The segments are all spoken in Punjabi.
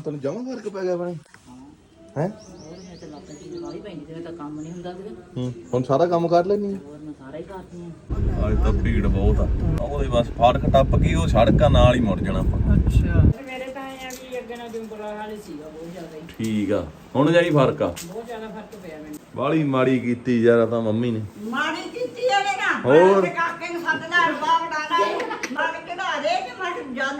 ਤੈਨੂੰ ਜਮਾ ਫ਼ਰਕ ਪੈ ਗਿਆ ਬਣੀ ਹੈ? ਹੋਰ ਮੈਂ ਤਾਂ ਲੱਤਾਂ ਦੀ ਦਵਾਈ ਪੈਂਦੀ ਤੇ ਤਾਂ ਕੰਮ ਨਹੀਂ ਹੁੰਦਾ ਸੀਗਾ। ਹੂੰ ਹੁਣ ਸਾਰਾ ਕੰਮ ਕਰ ਲੈਣੀ ਹੋਰ ਮੈਂ ਸਾਰਾ ਹੀ ਕਰਦੀ ਹਾਂ ਅੱਜ ਤਾਂ ਭੀੜ ਬਹੁਤ ਆ। ਉਹਦੇ ਬਸ ਫਾਟਕ ਟੱਪ ਗਈ ਉਹ ਸੜਕਾਂ ਨਾਲ ਹੀ ਮੁੜ ਜਾਣਾ ਆਪਾਂ। ਅੱਛਾ। ਮੇਰੇ ਤਾਂ ਐਂ ਆ ਵੀ ਅੱਗੇ ਨਾਲ ਜੁੰਬਲਾ ਵਾਲੇ ਸੀਗਾ ਬਹੁਤ ਜ਼ਿਆਦਾ ਹੀ। ਠੀਕ ਆ ਹੁਣ ਜਾਈ ਫ਼ਰਕ ਆ। ਬਹੁਤ ਜ਼ਿਆਦਾ ਫ਼ਰਕ ਪਿਆ ਮੈਨੂੰ। ਬਾਲੀ ਮਾੜੀ ਕੀਤੀ ਯਾਰ ਤਾਂ ਮੰਮੀ ਨੇ। ਮਾੜੀ ਕੀਤੀ ਇਹਨੇ ਨਾ ਹੋਰ? ਕਾਕੇ ਨੂੰ ਸੱਦ ਡਾਣਾ ਮਰ ਚੜਾ ਦੇ ਕਿ ਮੈਂ ਜਾਨੂੰ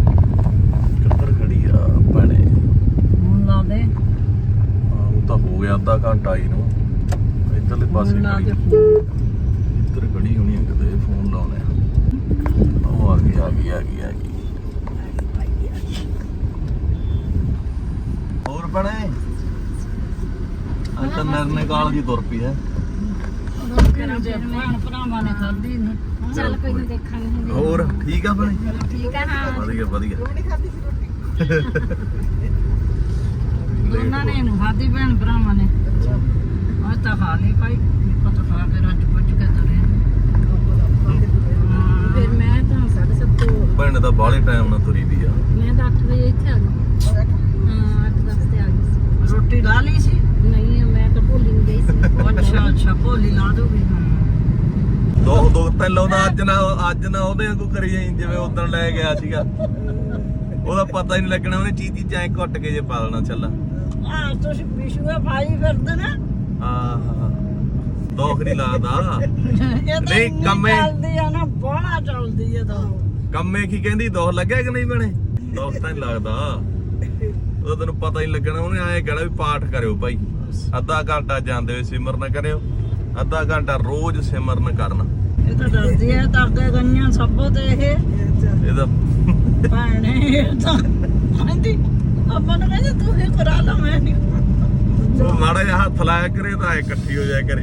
ਗਿਆ ਅੱਧਾ ਘੰਟਾ ਹੀ ਨੂੰ। ਇੱਧਰਲੇ ਪਾਸੇ ਖੜੀ। ਇੱਧਰ ਖੜੀ ਹੋਣੀ ਆ ਕਿਤੇ ਫੋਨ ਲਾਉਣੇ ਆ। ਉਹ ਆ ਗਈ ਆ ਗਈ ਆ ਗਈ ਆ ਗਈ। ਹੋਰ ਬਣੇ ਅੱਜ ਤਾਂ ਨਰਨੇ ਕਾਲ ਦੀ ਤੁਰ ਪਈ ਹੈ ਭੈਣ ਭਰਾਵਾਂ ਨੇ ਖਾਧੀ ਨੀ ਚੱਲ ਕੋਈ ਨਹੀਂ ਦੇਖਾਂਗੇ ਹੋਰ ਠੀਕ ਆ ਬਣੇ ਠੀਕ ਆ ਹਾਂ। ਵਧੀਆ ਵਧੀਆ। ਉਹਨਾਂ ਨੇ ਇਹਨੂੰ ਖਾਧੀ ਭੈਣ ਭਰਾਵਾਂ ਨੇ। ਅੱਜ ਤਾਂ ਖਾ ਲਈ ਭਾਈ ਪਤਾ ਖਾ ਕੇ ਰੱਜ ਪੁੱਜ ਕੇ ਤੁਰੇ। ਫਿਰ ਮੈਂ ਤਾਂ 7:30 ਤੋਂ ਭੈਣ ਦਾ ਬਾਹਲੇ ਟਾਈਮ ਨਾਲ ਤੁਰੀ ਦੀ ਆ। ਮੈਂ ਤਾਂ 8 ਵਜੇ ਇੱਥੇ ਆ ਗਈ। ਹਾਂ 8:10 ਤੇ ਆ ਗਈ ਸੀ। ਰੋਟੀ ਲਾ ਲਈ ਸੀ? ਨਹੀਂ ਮੈਂ ਤਾਂ ਭੁੱਲ ਨਹੀਂ ਗਈ ਸੀ। ਅੱਛਾ ਅੱਛਾ ਭੋਲੀ ਲਾ ਦੂਗੀ। ਦੋ ਦੋ ਤਿੰਨ ਲਾਉਂਦਾ ਅੱਜ ਨਾ ਅੱਜ ਨਾ ਉਹਦੇ ਵਾਂਗੂ ਕਰੀ ਜਾਈ ਜਿਵੇਂ ਉਦੋਂ ਲੈ ਗਿਆ ਸੀਗਾ। ਉਹਦਾ ਪਤਾ ਹੀ ਨਹੀਂ ਲੱਗਣਾ ਉਹਨੇ ਚੀਤੀ ਚਾਏ ਘੁੱਟ ਕੇ ਜੇ ਪਾ ਲੈਣਾ ਛੱਲਾ ਆ ਤੁਸੀਂ ਵਿਸ਼ੂਆ ਭਾਈ ਫਿਰਦੇ ਨਾ। ਆਹ ਦੋਖ ਨਹੀਂ ਲੱਗਦਾ। ਇਹ ਤਾਂ ਨਹੀਂ, ਇੰਨੀ ਕੰਮੇ- ਚੱਲਦੀ ਆ ਨਾ ਬਾਹਲਾ ਚੱਲਦੀ ਆ ਤਾਂ। ਕੰਮੇ ਕੀ ਕਹਿੰਦੀ ਦੋਖ ਲੱਗਿਆ ਕਿ ਨਹੀਂ ਬਣੇ ਦੋਖ ਤਾਂ ਨਹੀਂ ਲੱਗਦਾ। ਉਹ ਤੈਨੂੰ ਪਤਾ ਹੀ ਨਹੀਂ ਲੱਗਣਾ ਉਹਨੇ ਐਂ ਕਹਿਣਾ ਵੀ ਪਾਠ ਕਰਿਓ ਭਾਈ। ਅੱਧਾ ਘੰਟਾ ਜਾਂਦੇ ਹੋਏ ਸਿਮਰਨ ਕਰਿਓ। ਅੱਧਾ ਘੰਟਾ ਰੋਜ਼ ਸਿਮਰਨ ਕਰਨਾ। ਇਹ ਤਾਂ ਡਰਦੀ ਆ ਡਰਦੇ ਗੰਨਿਆਂ ਸਭੋ ਤੇ ਇਹ। ਇਹਦਾ ਭੈਣੇ ਇਹ ਤਾਂ ਕਹਿੰਦੀ ਆਪਾਂ ਨੂੰ ਕਹਿੰਦੇ ਤੂੰ ਹੀ ਕਰਾ ਲਾ ਮੈਂ ਨਹੀਂ ਉਹ ਮਾੜਾ ਜਿਹਾ ਹੱਥ ਲਾਇਆ ਕਰੇ ਤਾਂ ਐ ਇਕੱਠੀ ਹੋ ਜਾਇਆ ਕਰੇ।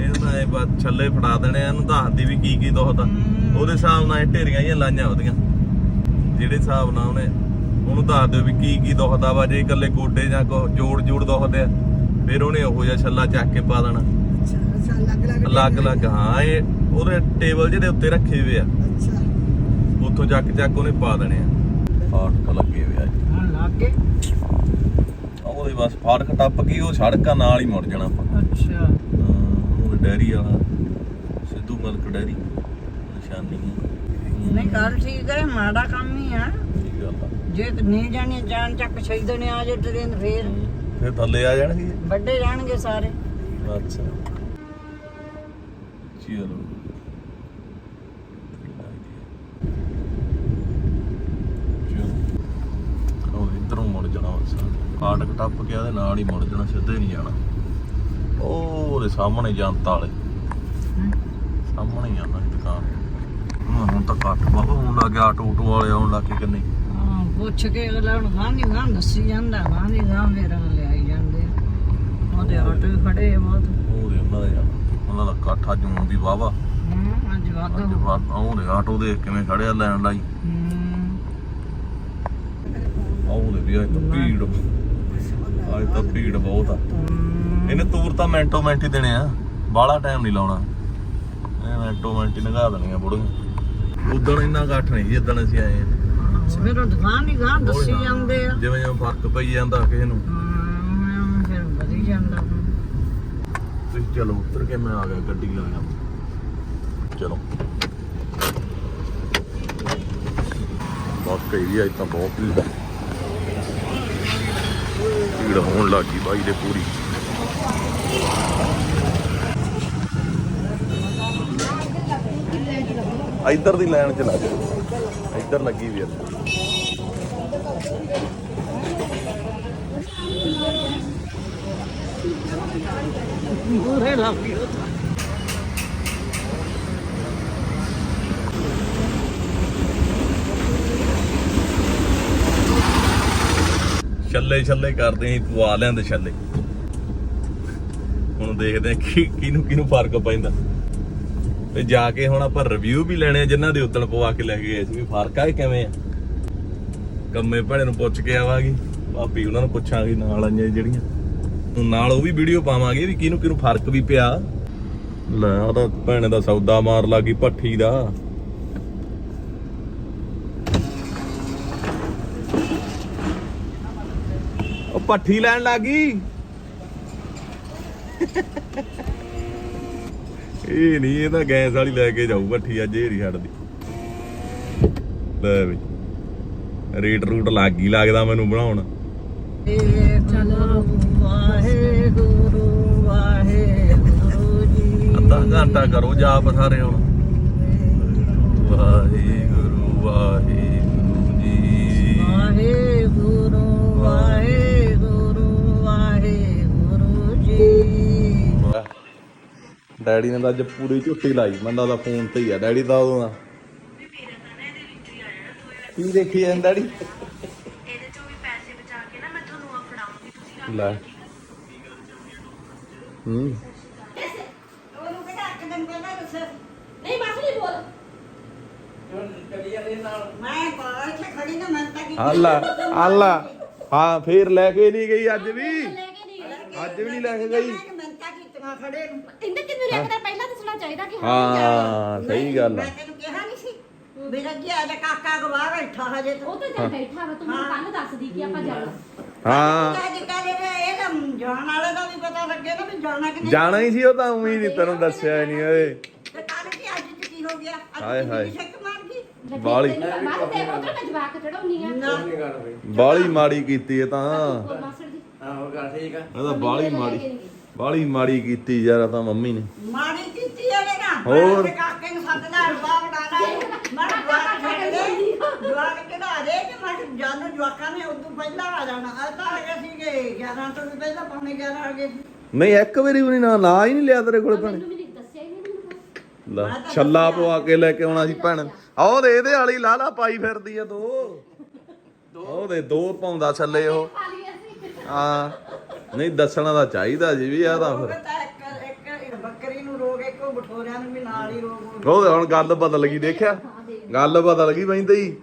ਇਹ ਤਾਂ ਐ ਬਸ ਛੱਲੇ ਫੜਾ ਦੇਣੇ ਆ, ਇਹਨੂੰ ਦੱਸਦੀ ਵੀ ਕੀ ਕੀ ਦੁਖਦਾ ਉਹਦੇ ਹਿਸਾਬ ਨਾਲ ਇਹ ਢੇਰੀਆਂ ਹੀ ਲਾਈਆਂ ਉਹਦੀਆਂ। ਜਿਹੜੇ ਹਿਸਾਬ ਨਾਲ ਉਹਨੇ ਉਹਨੂੰ ਦੱਸ ਦਿਓ ਵੀ ਕੀ ਕੀ ਦੁਖਦਾ ਵਾ ਜੇ ਇਕੱਲੇ ਗੋਡੇ ਜਾਂ ਕੋ ਜੋੜ ਜੋੜ ਦੁਖਦੇ ਆ ਫਿਰ ਉਹਨੇ ਉਹੋ ਜਿਹਾ ਛੱਲਾ ਚੱਕ ਕੇ ਪਾ ਦੇਣਾ। ਅਲੱਗ ਅਲੱਗ ਹਾਂ ਇਹ ਉਹਦੇ ਟੇਬਲ ਜਿਹਦੇ ਉੱਤੇ ਰੱਖੇ ਹੋਏ ਆ। ਉੱਥੋਂ ਚੱਕ ਚੱਕ ਉਹਨੇ ਪਾ ਦੇਣੇ ਆ। ਫਾਟਕ ਲੱਗੇ ਹੋਏ ਆ ਜੀ। ਹੁਣ ਲੱਗ ਉਹਦੇ ਬਸ ਫਾਟਕ ਟੱਪ ਗਈ ਉਹ ਸੜਕਾਂ ਨਾਲ ਹੀ ਮੁੜ ਜਾਣਾ ਆਪਾਂ। ਅੱਛਾ। ਉਹ ਡੈਰੀ ਵਾਲਾ ਸਿੱਧੂ ਮਲਕ ਡੈਰੀ। ਨਿਸ਼ਾਨੀ ਨਹੀਂ ਗੱਲ ਠੀਕ ਹੈ ਮਾੜਾ ਕੰਮ ਹੀ ਆ। ਠੀਕ ਗੱਲ ਆ। ਜੇ ਨਹੀਂ ਜਾਣੀ ਜਾਣ ਚੱਕ ਸ਼ਹੀਦ ਨੇ ਆ ਜੇ ਟ੍ਰੇਨ ਫੇਰ। ਫਿਰ ਥੱਲੇ ਆ ਜਾਣਗੇ। ਵੱਡੇ ਜਾਣਗੇ ਸਾਰੇ। ਅੱਛਾ। ਚਲੋ ਉਹ ਇਧਰੋਂ ਮੁੜ ਜਾਣਾ ਬਸ ਫਾਟਕ ਟੱਪ ਕੇ ਉਹਦੇ ਨਾਲ ਹੀ ਮੁੜ ਜਾਣਾ ਸਿੱਧੇ ਨਹੀਂ ਜਾਣਾ। ਉਹ ਉਹਦੇ ਸਾਹਮਣੇ ਜਨਤਾ ਵਾਲੇ। ਸਾਹਮਣੇ ਹੀ ਦੁਕਾਨ। ਹੁਣ ਤਾਂ ਘੱਟ ਬਾਬਾ ਹੁਣ ਲੱਗ ਗਿਆ ਆਟੋ ਊਟੋ ਵਾਲੇ ਆਉਣ ਲੱਗ ਕਿੰਨੇ। ਪੁੱਛ ਕੇ ਅਗਲਾ ਹੁਣ ਗਾਂਧੀ ਗਾਂ ਦੱਸੀ ਜਾਂਦਾ ਗਾਂਧੀ ਗਾਂ ਮੇਰਾ ਲਿਆਈ ਜਾਂਦੇ। ਉਹਦੇ ਆਟੋ ਵੀ ਖੜੇ ਬਹੁਤ। ਉਹ ਦੇ ਉਹਨਾਂ ਦੇ ਉਹਨਾਂ ਦਾ ਇਕੱਠ ਅੱਜ ਹੁਣ ਵੀ ਵਾਵਾ ਹੂੰ ਅੱਜ ਵਾਧੂ ਉਹਦੇ ਆਟੋ ਦੇ ਕਿਵੇਂ ਖੜਿਆ ਲੈਣ ਲਈ। ਉਹਦੇ ਵੀ ਤਾਂ ਭੀੜ। ਅੱਜ ਤਾਂ ਭੀੜ ਬਹੁਤ ਆ। ਇਹਨੇ ਤੂਰ ਤਾਂ ਮਿੰਟੋ ਮਿੰਟ ਹੀ ਦੇਣੇ ਆ। ਬਾਹਲਾ ਟਾਈਮ ਨਹੀਂ ਲਾਉਣਾ। ਇਹ ਮਿੰਟੋ ਮਿੰਟ ਹੀ ਨਗਾ ਦੇਣੀਆਂ ਬੁੜੀਆਂ। ਉਦੋਂ ਇੰਨਾ ਇਕੱਠ ਨਹੀਂ ਜਿੱਦਣ ਅਸੀਂ ਆਏ। ਆ। ਉਹ ਦੁਕਾਨ ਹੀ ਗਾਂ ਦੱਸੀ ਜਾਂਦੇ ਆ। ਜਿਵੇਂ ਜਿਵੇਂ ਫ਼ਰਕ ਪਈ ਜਾਂਦਾ ਕਿਸੇ ਨੂੰ। ਹਾਂ ਫਿਰ ਵਧੀ ਜਾਂਦਾ। ਤੁਸੀਂ ਚਲੋ ਉੱਤਰ ਕੇ ਮੈਂ ਆ ਗਿਆ ਗੱਡੀ ਲੈ ਗਿਆ ਚਲੋ। ਬਹੁਤ ਕਈ ਵੀ ਅੱਜ ਤਾਂ ਬਹੁਤ ਭੀੜ ਆ। ਭੀੜ ਹੋਣ ਲੱਗੀ ਬਾਈ ਦੇ ਪੂਰੀ। ਇੱਧਰ ਦੀ ਲਾਈਨ ਚ ਲੱਗ ਇੱਧਰ ਲੱਗੀ ਵੀ ਆ। ਪੂਰੇ ਲੱਗ ਗਏ ਛੱਲੇ ਛੱਲੇ ਕਰਦੇ ਆਂ ਪਵਾ ਲਿਆਂਦੇ ਛੱਲੇ। ਹੁਣ ਦੇਖਦੇ ਆ ਕਿ ਕਿਹਨੂੰ ਕਿਹਨੂੰ ਫ਼ਰਕ ਪੈਂਦਾ। ਤੇ ਜਾ ਕੇ ਹੁਣ ਆਪਾਂ ਰਿਵਿਊ ਵੀ ਲੈਣੇ ਆ, ਜਿਨ੍ਹਾਂ ਦੇ ਉਦਣ ਪਵਾ ਕੇ ਲੈ ਕੇ ਗਏ ਸੀ, ਵੀ ਫ਼ਰਕ ਆ ਕਿਵੇਂ ਆ? ਕੰਮੇ ਭੈਣੇ ਨੂੰ ਪੁੱਛ ਕੇ ਆਵਾਂਗੇ, ਭਾਬੀ ਉਹਨਾਂ ਨੂੰ ਪੁੱਛਾਂਗੇ ਨਾਲ ਆਈਆਂ ਜਿਹੜੀਆਂ। ਨਾਲ ਉਹ ਵੀ ਵੀਡੀਓ ਪਾਵਾਂਗੇ ਵੀ ਕਿਹਨੂੰ ਕਿਹਨੂੰ ਫ਼ਰਕ ਵੀ ਪਿਆ। ਲੈ ਉਹ ਭੈਣੇ ਦਾ ਸੌਦਾ ਮਾਰ ਲੱਗੀ, ਭੱਠੀ ਦਾ। ਉਹ ਭੱਠੀ ਲੈਣ ਲੱਗੀ ਇਹ ਨਹੀਂ, ਇਹ ਤਾਂ ਗੈਸ ਵਾਲੀ ਲੈ ਕੇ ਜਾਊ ਭੱਠੀ, ਅੱਜ ਏਰੀ ਛੱਡਦੀ। ਲੈ ਬਈ ਰੇਟ ਰੂਟ ਲੱਗ ਹੀ ਲੱਗਦਾ ਮੈਨੂੰ ਬਣਾਉਣ। ਅੱਧਾ ਘੰਟਾ ਕਰੋ, ਜਾਪ ਸਾਰੇ ਹੁਣ। ਵਾਹਿਗੁਰੂ ਵਾਹਿਗੁਰੂ ਜੀ। ਵਾਹਿਗੁਰੂ ਵਾਹਿਗੁਰੂ ਵਾਹਿਗੁਰੂ। ਡੈਡੀ ਨੇ ਤਾਂ ਅੱਜ ਪੂਰੀ ਝੁੱਟੀ ਲਾਈ ਮੰਦਾ ਦਾ ਫੋਨ ਤੇ ਹੀ ਆ। ਡੈਡੀ ਦਾ ਉਦੋਂ ਦਾ। ਕੀ ਦੇਖੀ ਜਾਂਦਾ ਡੈਡੀ? ਇਹਦੇ ਚੋਂ ਵੀ ਪੈਸੇ ਬਚਾ ਕੇ ਨਾ ਮੈਂ ਤੁਹਾਨੂੰ ਆ ਫੜਾਉਂਗੀ ਤੁਸੀਂ ਲੈ। ਹੂੰ। ਉਹਨੂੰ ਕਿਹੜਾ ਇੱਕ ਦਿਨ ਪਹਿਲਾਂ ਦੱਸਿਆ ਨਹੀਂ ਬਸ ਨਹੀਂ ਬੋਲ ਮੈਂ ਬਾਹਰ ਖੜੀ ਨਾ ਮੈਂ ਤਾਂ ਕੀ ਅੱਲਾ ਅੱਲਾ। ਹਾਂ, ਫੇਰ ਲੈ ਕੇ ਨਹੀਂ ਗਈ ਅੱਜ ਵੀ? ਅੱਜ ਵੀ ਨਹੀਂ ਲੈ ਕੇ ਗਈ। ਮੈਂ ਤਾਂ ਕੀਤੀਆਂ ਖੜੇ ਨੂੰ। ਇੰਦੇ ਕਿੰਨੇ ਲੈ ਕੇ ਪਹਿਲਾਂ ਦੱਸਣਾ ਚਾਹੀਦਾ ਕਿ ਹਾਂ ਸਹੀ ਗੱਲ ਆ। ਮੈਂ ਤੈਨੂੰ ਕਿਹਾ ਨਹੀਂ ਸੀ। ਮੇਰਾ ਜੀ ਆ ਕਾਕਾ ਗਵਾ ਬੈਠਾ ਹਜੇ ਉਹ ਤੂੰ ਤਾਂ ਜਦ ਬੈਠਾ ਵਾ ਤੂੰ ਮੈਨੂੰ ਕੱਲ ਦੱਸਦੀ ਕਿ ਆਪਾਂ ਜਾਣਾ। ਹਾਂ। ਅੱਜ ਕੱਲ ਇਹ ਤਾਂ ਜਾਣ ਵਾਲੇ ਦਾ ਵੀ ਪਤਾ ਲੱਗੇ ਨਾ ਵੀ ਜਾਣਾ ਕਿ ਨਹੀਂ। ਜਾਣਾ ਹੀ ਸੀ ਉਹ ਤਾਂ ਉਮੀਦ ਨਹੀਂ ਤੈਨੂੰ ਦੱਸਿਆ ਨਹੀਂ ਓਏ। ਤੇ ਕੱਲ ਕੀ ਅੱਜ ਚ ਕੀ ਹੋ ਗਿਆ? ਅੱਜ ਹਾਏ ਹਾਏ। ਸ਼ੱਕ ਮਾਰ ਗਈ? ਬਾਹਲੀ। ਬਾਹਰ ਦੇ ਉਧਰ ਮੈਂ ਜਵਾਕ ਚੜਾਉਣੀ ਆ। ਨਾ। ਬਾਲੀ ਮਾੜੀ ਕੀਤੀ ਇਹ ਤਾਂ। ਹੋਰ ਮਾਸਟਰ ਜੀ ਇਹ ਤਾਂ ਬਾਲੀ ਮਾੜੀ ਬਾਲੀ ਮਾੜੀ ਕੀਤੀ ਯਾਰ ਇਹ ਤਾਂ ਮੰਮੀ ਨੇ। ਮਾੜੀ ਕੀਤੀ ਇਹਨੇ ਨਾ ਹੋਰ? ਮੈਂ ਕਾਕੇ ਨੂੰ ਸੱਤ ਦਾ ਰੁਪਾ ਵਡਾਣਾ ਮੈਂ ਜਵਾਕ ਛੱਡ ਦੇ ਜਵਾਕ ਚੜਾ ਦੇ ਕਿ ਮੈਂ ਜਾਨੂ ਜਵਾਕਾਂ ਨੇ ਉਦੋਂ ਪਹਿਲਾਂ ਆ ਜਾਣਾ। ਅੱਜ ਤਾਂ ਆ ਗਏ ਸੀਗੇ। 11 ਤੋਂ ਵੀ ਪਹਿਲਾਂ ਪੌਣੇ 11 ਆ ਗਏ ਸੀ। ਨਹੀਂ ਇੱਕ ਵਾਰੀ ਵੀ ਨਹੀਂ ਨਾ ਨਾ ਹੀ ਨਹੀਂ ਲਿਆ ਤੇਰੇ ਕੋਲ ਭੈਣ। ਮੈਨੂੰ ਵੀ ਨਹੀਂ ਦੱਸਿਆ ਹੀ ਨਹੀਂ ਮੈਨੂੰ। ਲੈ ਛੱਲਾ ਪਵਾ ਕੇ ਲੈ ਕੇ ਆਉਣਾ ਸੀ ਭੈਣ। ਆਹ ਦੇ ਇਹਦੇ ਵਾਲੀ ਲਾਲਾ ਪਾਈ ਫਿਰਦੀ ਆ ਦੋ। ਉਹਦੇ ਦੋ ਪਾਉਂਦਾ ਛੱਲੇ ਉਹ। ਹਾਂ। ਨਹੀਂ ਦੱਸਣਾ ਤਾਂ ਚਾਹੀਦਾ ਜੀ ਵੀ ਆ ਤਾਂ ਫਿਰ। ਬੱਕਰੀ ਨੂੰ ਰੋਗ ਇੱਕੋ ਬਠੋਰਿਆਂ ਨੂੰ ਵੀ ਨਾਲ ਹੀ ਰੋਗ ਹੋ ਉਹ ਹੁਣ ਗੱਲ ਬਦਲ ਗਈ ਦੇਖਿਆ? ਗੱਲ ਬਦਲ ਗਈ ਬੈਂਦੇ ਹੀ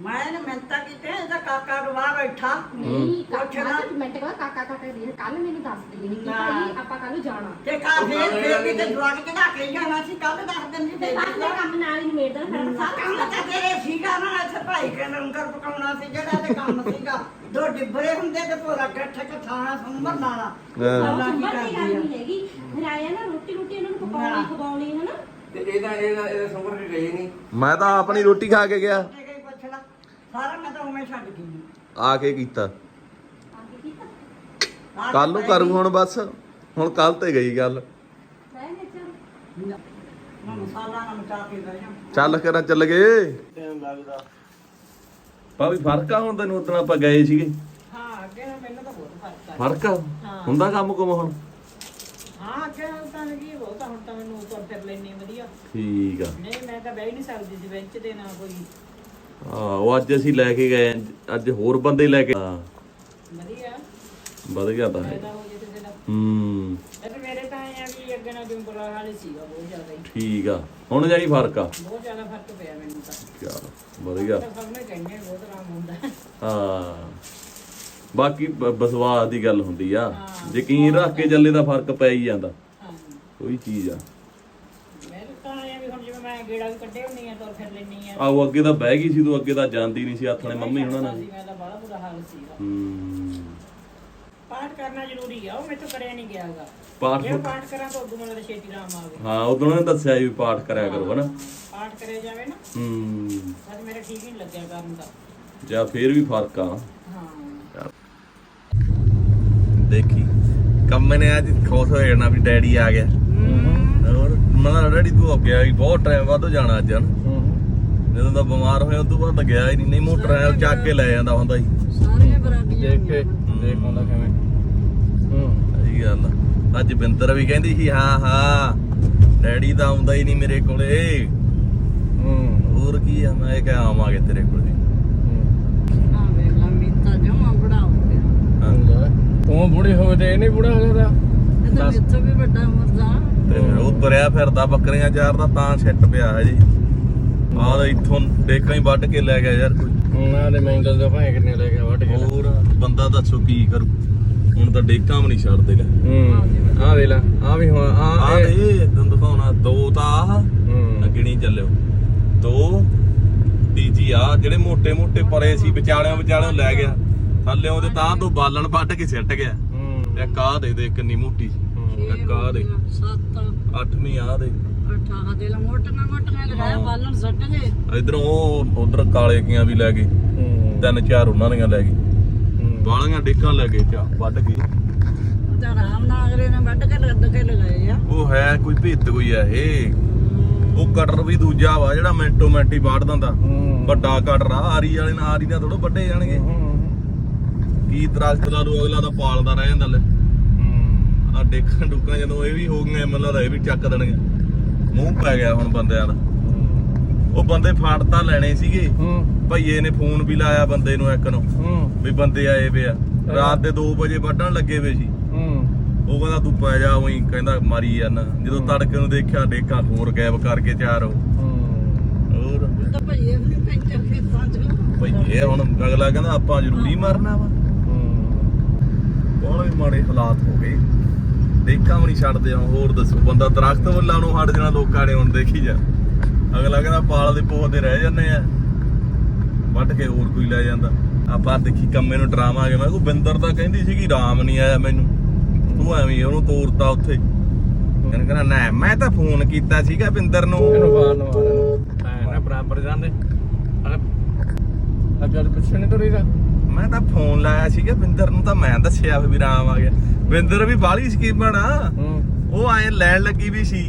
ਮੈਂ ਨੇ ਮਿੰਤਾ ਕੀਤੇ ਇਹਦਾ ਕਾਕਾ ਗਵਾ ਬੈਠਾ। ਨਹੀਂ ਪੁੱਛਣਾ। ਕਾਕਾ ਮਿੰਟ ਬਾਅਦ ਕਾਕਾ ਕਾਕਾ ਦੀ ਕੱਲ ਮੈਨੂੰ ਦੱਸ ਦਿੰਦੀ ਕਿ ਨਾ। ਭਾਈ ਆਪਾਂ ਕੱਲ ਜਾਣਾ। ਤੇ ਕਾ ਫੇਰ ਫੇਰ ਵੀ ਤੇ ਜਵਾਕ ਚੜਾ ਕੇ ਹੀ ਜਾਣਾ ਸੀ ਕੱਲ ਦੱਸ ਦਿਨ ਦੀ ਤੇ ਫੇਰ ਬਾਅਦ ਦਾ ਕੰਮ ਨਾਲ ਹੀ ਨਿਬੇੜਦਾ ਫਿਰ ਸਾਰਾ ਕੰਮ ਤਾਂ ਤੇਰੇ ਸੀਗਾ ਨਾ ਇੱਥੇ ਭਾਈ ਕੇ ਲੰਗਰ ਪਕਾਉਣਾ ਸੀ ਜਿਹੜਾ ਤੇ ਕੰਮ ਸੀਗਾ। ਦੋ ਡਿੱਬਰੇ ਹੁੰਦੇ ਤੇ ਪੂਰਾ ਗੱਠ ਕੇ ਖਾਣਾ ਸੰਭਰ ਲਾਣਾ। ਹਾਂ। ਅੱਲਾ ਕੀ ਸੰਭਰ ਦੀ ਗੱਲ ਕਰਦੀ ਆ। ਨਹੀਂ ਹੈਗੀ। ਫਿਰ ਆਇਆ ਨਾ ਰੋਟੀ ਰੋਟੀ ਇਹਨਾਂ ਨੂੰ ਨਾ। ਪਕਾਉਣੀ ਖਵਾਉਣੀ ਹਨਾ? ਤੇ ਇਹਦਾ ਇਹਦਾ ਇਹਦਾ ਸੰਪਰਕ ਗਏ ਨਹੀਂ। ਮੈਂ ਤਾਂ ਆਪਣੀ ਰੋਟੀ ਖਾ ਕੇ ਗਿਆ। ਸਾਰਾ ਮੈਂ ਤਾਂ ਉਵੇਂ ਛੱਡ ਗਈ ਆ ਕੇ ਕੀਤਾ। ਕੱਲ ਨੂੰ ਕਰੂ ਹੁਣ ਬਸ। ਹੁਣ ਕੱਲ ਤੇ ਗਈ ਗੱਲ। ਮਸਾਲਾ ਨਾ ਮਚਾ ਕੇ ਜਾ ਚੱਲ ਕਰਾਂ ਚੱਲ ਗਏ। ਲੱਗਦਾ ਭਾਵੇਂ ਫ਼ਰਕ ਆ ਹੁਣ ਤੈਨੂੰ ਉਦੋਂ ਆਪਾਂ ਗਏ ਸੀਗੇ। ਹਾਂ ਅੱਗੇ ਨਾਲ ਮੈਨੂੰ ਤਾਂ ਬਹੁਤ ਫ਼ਰਕ ਆ। ਫ਼ਰਕ ਆ? ਹੁੰਦਾ ਕੰਮ ਕੁਮ ਹੁਣ? ਹਾਂ ਅੱਗੇ ਨਾਲ ਤਾਂ ਕੀ ਬਹੁਤ ਆ, ਹੁਣ ਤਾਂ ਮੈਨੂੰ ਤੁਰ ਫਿਰ ਲੈਣੀ ਵਧੀਆ। ਠੀਕ ਆ। ਨਹੀਂ ਮੈਂ ਤਾਂ ਬਹਿ ਹੀ ਨਹੀਂ ਸਕਦੀ ਸੀ ਬੈਂਚ ਤੇ ਨਾ ਕੋਈ। ਆ ਉਹ ਅੱਜ ਅਸੀਂ ਲੈ ਕੇ ਗਏ। ਅੱਜ ਹੋਰ ਬੰਦੇ ਲੈ ਕੇ। ਹਾਂ। ਵਧੀਆ। ਵਧੀਆ ਤਾਂ ਹੈ। ਫਾਇਦਾ ਹੋ ਜੇ ਕਿਸੇ ਦਾ ਹੂੰ। ਤੇ ਮੇਰੇ ਤਾਂ ਐਂ ਆ ਵੀ ਅੱਗੇ ਨਾਲ ਜਿਵੇਂ ਬੁਰਾ ਹਾਲ ਹੀ ਸੀਗਾ ਬਹੁਤ ਜ਼ਿਆਦਾ ਹੀ। ਠੀਕ ਆ। ਹੁਣ ਜਾਈ ਫ਼ਰਕ ਆ। ਬਹੁਤ ਜ਼ਿਆਦਾ ਫ਼ਰਕ ਪਿਆ ਮੈਨੂੰ ਤਾਂ। ਚੱਲ ਵਧੀਆ। ਤਾਂ ਸਭ ਨੇ ਕਹਿੰਦੇ ਬਹੁਤ ਆਰਾਮ ਹੁੰਦਾ। ਹਾਂ। ਬਾਕੀ ਬ- ਵਿਸ਼ਵਾਸ ਦੀ ਗੱਲ ਹੁੰਦੀ ਆ। ਯਕੀਨ ਰੱਖ ਕੇ ਚੱਲੇ ਦਾ ਫ਼ਰਕ ਪੈ ਹੀ ਜਾਂਦਾ। ਹਾਂ। ਕੋਈ ਚੀਜ਼ ਆ। ਤਾਂ ਐਂ ਆ ਵੀ ਹੁਣ ਜਿਵੇਂ ਮੈਂ ਗੇੜਾ ਵੀ ਕੱਢੇ ਹੁੰਨੀ ਆ ਤੁਰ ਫਿਰ ਲੈਣੀ ਆ। ਆਓ ਅੱਗੇ ਤਾਂ ਬਹਿ ਗਈ ਸੀ ਤੂੰ ਅੱਗੇ ਤਾਂ ਜਾਂਦੀ ਨਹੀਂ ਸੀ ਆਥਣੇ ਮੰਮੀ ਹੁਣਾਂ ਨਾਲ। ਮੈਂ ਤਾਂ ਬੜਾ ਬੁਰਾ ਹਾਲ ਸੀਗਾ। ਹੂੰ। ਪਾਠ ਕਰਨਾ ਜ਼ਰੂਰੀ ਆ ਉਹ ਮੇਰੇ ਤੋਂ ਕਰਿਆ ਨਹੀਂ ਗਿਆਗਾ ਪਾਠ ਜੇ ਪਾਠ ਕਰਾਂ ਤਾਂ ਉਦੋਂ ਮੇਰਾ ਛੇਤੀ ਰਾਮ ਆਵੇ। ਹਾਂ ਉਦੋਂ ਨੇ ਦੱਸਿਆ ਸੀ ਵੀ ਪਾਠ ਕਰਿਆ ਕਰੋ ਹਨਾ। ਪਾਠ ਕਰਿਆ ਜਾਵੇ ਨਾ ਹੂੰ। ਅੱਜ ਮੇਰਾ ਠੀਕ ਨਹੀਂ ਲੱਗਿਆ ਕਰਨ ਦਾ। ਜਾਂ ਫੇਰ ਵੀ ਫ਼ਰਕ ਆ। ਹਾਂ। ਦੇਖੀ ਕੰਮ ਨੇ ਅੱਜ ਖੁਸ਼ ਹੋ ਜਾਣਾ ਵੀ ਡੈਡੀ ਆ ਗਿਆ। ਹੋਰ ਮਨ ਡੈਡੀ ਤੂੰ ਅੱਗੇ ਗਈ ਬਹੁਤ ਟਾਈਮ ਬਾਅਦ ਜਾਣਾ ਅੱਜ ਹਨ? ਜਦੋਂ ਦਾ ਬਿਮਾਰ ਹੋਇਆ ਉਦੋਂ ਬਾਅਦ ਤਾਂ ਗਿਆ ਹੀ ਨਹੀਂ ਨਹੀਂ ਮੋਟਰ ਚੱਕ ਕੇ ਲੈ ਜਾਂਦਾ ਹੁੰਦਾ ਸੀ। ਸਾਰੀਆਂ ਬਰਾਤੀਆਂ ਦੇਖ ਕੇ ਦੇਖ ਆਉਂਦਾ ਕਿਵੇਂ। ਹੂੰ। ਸਹੀ ਗੱਲ ਆ। ਅੱਜ ਬਿੰਦਰ ਵੀ ਕਹਿੰਦੀ ਸੀ ਹਾਂ ਹਾਂ ਡੈਡੀ ਤਾਂ ਆਉਂਦਾ ਹੀ ਨਹੀਂ ਮੇਰੇ ਕੋਲੇ। ਹੂੰ। ਹੋਰ ਕੀ ਆ? ਮੈਂ ਕਿਹਾ ਆਵਾਂਗੇ ਤੇਰੇ ਕੋਲੇ। ਤੂੰ ਬੁੜੀ ਹੋਵੇ ਤੇ ਇਹ ਨਹੀਂ ਬੁੜਾ ਹੋ ਜਾਂਦਾ ਤਾਂ ਇੱਥੇ ਵੀ ਵੱਡਾ ਮੁਰਦਾ ਤੇ ਉਹ ਤੁਰਿਆ ਫਿਰਦਾ ਬੱਕਰੀਆਂ ਚਾਰਦਾ ਤਾਂ ਛੱਟ ਪਿਆ ਹੈ ਜੀ। ਆਹ ਤਾਂ ਇੱਥੋਂ ਡੇਕਾਂ ਹੀ ਵੱਢ ਕੇ ਲੈ ਗਿਆ ਯਾਰ ਕੋਈ। ਉਹਨਾਂ ਦੇ ਮੈਂ ਦੱਸਦਾ ਭਾਵੇਂ ਕਿੰਨੇ ਲੈ ਗਿਆ ਵੱਢ ਕੇ ਹੋਰ ਬੰਦਾ ਦੱਸੋ ਕੀ ਕਰੂ। ਹੁਣ ਤਾਂ ਡੇਕਾਂ ਵੀ ਨਹੀਂ ਛੱਡਦੇ ਲੈ ਆਹ ਵੇਖ ਲੈ ਆਹ ਵੀ ਹੁਣ ਆਹ ਆਹ ਇਹ ਤੁਹਾਨੂੰ ਦਿਖਾਉਣਾ ਦੋ ਤਾਂ ਆਹ ਗਿਣੀ ਚੱਲਿਓ। ਦੋ ਤੀਜੀ ਆ ਜਿਹੜੇ ਮੋٹے ਮੋٹے ਪਰੇ ਸੀ ਵਿਚਾਲਿਆਂ ਵਿਚਾਲਿਆਂ ਲੈ ਗਿਆ। ਥੱਲੇ ਉਹਦੇ ਤਾਂ ਦੋ ਬਾਲਣ ਵੱਢ ਕੇ ਸਿੱਟ ਗਿਆ। ਹੂੰ। ਤੇ ਕਾ ਦੇ ਦੇ ਕਿੰਨੀ ਮੋਟੀ ਸੀ। ਇੱਕ ਆਹ ਦੇ। ਸੱਤ। ਅੱਠਵੀਂ ਆਹ ਦੇ। ਅਠਾਹ ਦੇ ਲਾ ਮੋਟੀਆਂ ਮੋਟੀਆਂ ਲਗਾਇਆ ਬਾਲਣ ਸੱਟ ਗਏ। ਇਧਰੋਂ ਉਹ ਉਧਰ ਕਾਲੇ ਕੀਆਂ ਵੀ ਲੈ ਗਏ। ਹੂੰ। ਤਿੰਨ ਚਾਰ ਉਹਨਾਂ ਦੀਆਂ ਲੈ ਗਏ। ਬਾਲੀਆਂ ਡੇਕਾਂ ਲੈ ਗਏ ਚਾ ਵੱਢ ਕੇ। ਉਹ ਤਾਂ ਆਰਾਮ ਨਾਲ ਅਗਲੇ ਨੇ ਵੱਢ ਕੇ ਲੱਦ ਕੇ ਲਗਾਏ ਆ। ਉਹ ਹੈ ਕੋਈ ਭੇਤ ਕੋਈ ਆ ਇਹ। ਉਹ ਕਟਰ ਵੀ ਦੂਜਾ ਵਾ ਜਿਹੜਾ ਮਿੰਟੋ ਮਿੰਟ ਹੀ ਵੱਢ ਦਿੰਦਾ। ਵੱਡਾ ਕਟਰ ਆ ਆਰੀ ਵਾਲੇ ਨਾਲ ਆਰੀ ਨਾਲ ਥੋੜਾ ਵੱਡੇ ਜਾਣਗੇ। ਕੀ ਦਰਖਤ ਲਾ ਲੂ ਅਗਲਾ ਤਾਂ ਪਾਲਦਾ ਰਹਿ ਜਾਂਦਾ ਲੈ। ਆ ਡੇਕਾਂ ਡੁੱਕਾਂ ਜਦੋਂ ਇਹ ਵੀ ਹੋ ਗਈਆਂ ਲੱਗਦਾ ਇਹ ਵੀ ਚੱਕ ਦੇਣਗੇ ਮੂੰਹ ਪੈ ਗਿਆ ਹੁਣ ਬੰਦਿਆਂ ਦਾ। ਉਹ ਬੰਦੇ ਫਾੜ ਤਾਂ ਲੈਣੇ ਸੀਗੇ। ਹੂੰ। ਭਈਏ ਨੇ ਫੋਨ ਵੀ ਲਾਇਆ ਬੰਦੇ ਨੂੰ ਇੱਕ ਨੂੰ ਹੂੰ। ਵੀ ਬੰਦੇ ਆਏ ਵੇ ਆ। ਰਾਤ ਦੇ 2 ਵਜੇ ਵੱਢਣ ਲੱਗੇ ਵੇ ਸੀ। ਹੂੰ। ਉਹ ਕਹਿੰਦਾ ਤੂੰ ਪੈ ਜਾ ਉਹੀ ਕਹਿੰਦਾ ਮਾਰੀ ਜਾਨਾ। ਜਦੋਂ ਤੜਕੇ ਨੂੰ ਦੇਖਿਆ ਡੇਕਾਂ ਹੋਰ ਗਾਇਬ ਕਰਕੇ ਚਾਰ ਹੋਰ? ਤਾਂ ਭਈਏ ਵੀ ਨਹੀਂ ਪੈਂਦੇ ਖੇਤਾਂ 'ਚ ਭਈਏ ਹੁਣ ਅਗਲਾ ਕਹਿੰਦਾ ਆਪਾਂ ਜ਼ਰੂਰੀ ਮਰਨਾ ਵਾ। ਬਹੁਤ ਮਾੜੇ ਹਾਲਾਤ ਹੋ ਗਏ। ਦੇਖਾਂ ਵੀ ਨਹੀਂ ਛੱਡਦੇ ਆ ਹੋਰ ਦੱਸੋ ਬੰਦਾ ਦਰਖਤ ਵੱਲਾਂ ਨੂੰ ਹਟ ਜਾਣਾ ਲੋਕਾਂ ਨੇ ਹੁਣ ਦੇਖੀ ਜਾ। ਅਗਲਾ ਕਹਿੰਦਾ ਪਾਲ ਦੇ ਪੋਹ ਤੇ ਰਹਿ ਜਾਂਦੇ ਆ। ਵੱਢ ਕੇ ਹੋਰ ਕੋਈ ਲੈ ਜਾਂਦਾ। ਆਪਾਂ ਦੇਖੀ ਕੰਮੇ ਨੂੰ ਡਰਾਮਾ ਆ ਗਿਆ ਮੈਂ ਕੋ ਬਿੰਦਰ ਤਾਂ ਕਹਿੰਦੀ ਸੀ ਕਿ ਰਾਮ ਨਹੀਂ ਆਇਆ ਮੈਨੂੰ। ਤੂੰ ਐਵੇਂ ਉਹਨੂੰ ਤੋਰਤਾ ਉੱਥੇ। ਕਹਿੰਦਾ ਕਹਿੰਦਾ ਨਾ ਮੈਂ ਤਾਂ ਫੋਨ ਕੀਤਾ ਸੀਗਾ ਬਿੰਦਰ ਨੂੰ। ਇਹਨੂੰ ਬਾਹਰ ਨੂੰ ਮਾਰਨ ਐ ਨਾ ਬਰਾਬਰ ਜਾਂਦੇ। ਅੱਗੇ ਪਿੱਛੇ ਨਹੀਂ ਤੁਰੀਦਾ? ਮੈਂ ਤਾਂ ਫੋਨ ਲਾਇਆ ਸੀਗਾ ਬਿੰਦਰ ਨੂੰ ਤਾਂ ਮੈਂ ਦੱਸਿਆ ਵੀ ਰਾਮ ਆ ਗਿਆ। ਬਿੰਦਰ ਵੀ ਬਾਹਲੀ ਸਕੀਮਣ ਆ। ਹੂੰ। ਉਹ ਐ ਲੈਣ ਲੱਗੀ ਵੀ ਸੀ।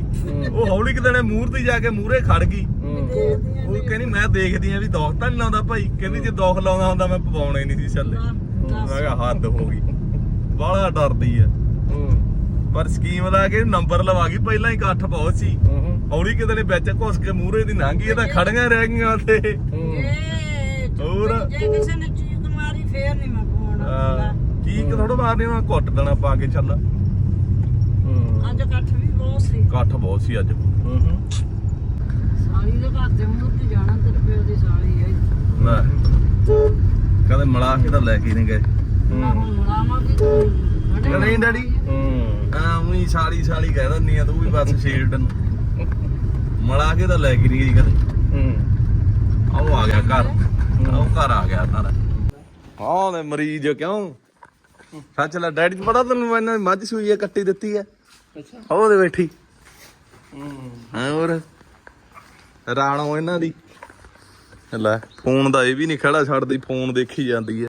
ਉਹ ਹੌਲੀ ਕਿਤੇ ਨੇ ਮੂਹਰ ਤੇ ਜਾ ਕੇ ਮੂਹਰੇ ਖੜ ਗਈ। ਉਹ ਕਹਿੰਦੀ ਮੈਂ ਦੇਖਦੀ ਆ ਵੀ ਦੋਖ ਤਾਂ ਨਹੀਂ ਲਾਉਂਦਾ ਭਾਈ। ਕਹਿੰਦੀ ਜੇ ਦੋਖ ਲਾਉਂਦਾ ਹੁੰਦਾ ਮੈਂ ਪਵਾਉਣਾ ਹੀ ਨਹੀਂ ਸੀ ਛੱਲੇ। ਮੈਂ ਕਿਹਾ ਹੱਦ ਹੋ ਗਈ। ਬਾਹਲਾ ਡਰਦੀ ਆ। ਪਰ ਸਕੀਮ ਲਾ ਕੇ ਨੰਬਰ ਲਵਾ ਗਈ ਪਹਿਲਾਂ ਹੀ ਇਕੱਠ ਬਹੁਤ ਸੀ। ਹੂੰ ਹੌਲੀ ਕਿਤੇ ਨੇ ਵਿੱਚ ਘੁਸ ਕੇ ਮੂਹਰੇ ਦੀ ਲੰਘੀ ਇਹ ਤਾਂ ਖੜੀਆਂ ਰਹਿ ਗਈਆਂ ਉੱਥੇ। ਹੋਰ? ਜੇ ਕਿਸੇ ਨੇ ਚੀਕ ਮਾਰੀ ਫੇਰ ਨਹੀਂ ਮੈਂ ਪਾਉਣਾ ਕੀ ਕਿ ਥੋੜਾ ਮਾਰਨੀ ਮੈਂ ਕੁੱਟ ਦੇਣਾ ਪਾ ਕੇ ਚੱਲ ਹੂੰ। ਅੱਜ ਇਕੱਠ ਵੀ ਬਹੁਤ ਸੀ। ਇਕੱਠ ਬਹੁਤ ਸੀ ਅੱਜ। ਹੂੰ ਸਾਲੀ ਦੇ ਘਰ ਦੇ ਮੂੰਹ ਤੇ ਜਾਣਾ ਤੇਰੇ ਪਿਓ ਦੀ ਸਾਲੀ ਹੈ। ਲੈ। ਕਦੇ ਮਲਾ ਕੇ ਤਾਂ ਲੈ ਕੇ ਨਹੀਂ ਗਏ। ਨਾ ਕਿ ਨਹੀਂ। ਡੈਡੀ ਹੂੰ। ਆ ਉਹੀ ਸਾਲੀ ਸਾਲੀ ਕਹਿ ਦਿੰਨੀ ਆ ਤੂੰ ਵੀ ਬਸ ਸ਼ੇਡ ਨੂੰ ਮਲਾ ਕੇ ਤਾਂ ਲੈ ਕੇ ਨਹੀਂ ਗਈ ਕਦੇ। ਹੂੰ। ਆਹ ਆ ਗਿਆ ਘਰ। ਆਹ ਘਰ ਆ ਗਿਆ ਸਾਰਾ। ਹਾਂ ਨੇ ਮਰੀਜ਼ ਕਿਉਂ? ਸੱਚ ਲੈ ਡੈਡੀ ਨੂੰ ਪਤਾ ਤੈਨੂੰ ਇਹਨਾਂ ਦੀ ਮੱਝ ਸੂਈ ਆ, ਕੱਟੀ ਦਿੱਤੀ ਆ। ਅੱਛਾ ਉਹਦੇ ਬੈਠੀ। ਹਾਂ, ਹੋਰ? ਰਾਣੋ ਇਹਨਾਂ ਦੀ। ਲੈ, ਫੋਨ ਦਾ ਇਹ ਵੀ ਨਹੀਂ ਖੜਾ, ਛੱਡਦੀ, ਫੋਨ ਦੇਖੀ ਜਾਂਦੀ ਹੈ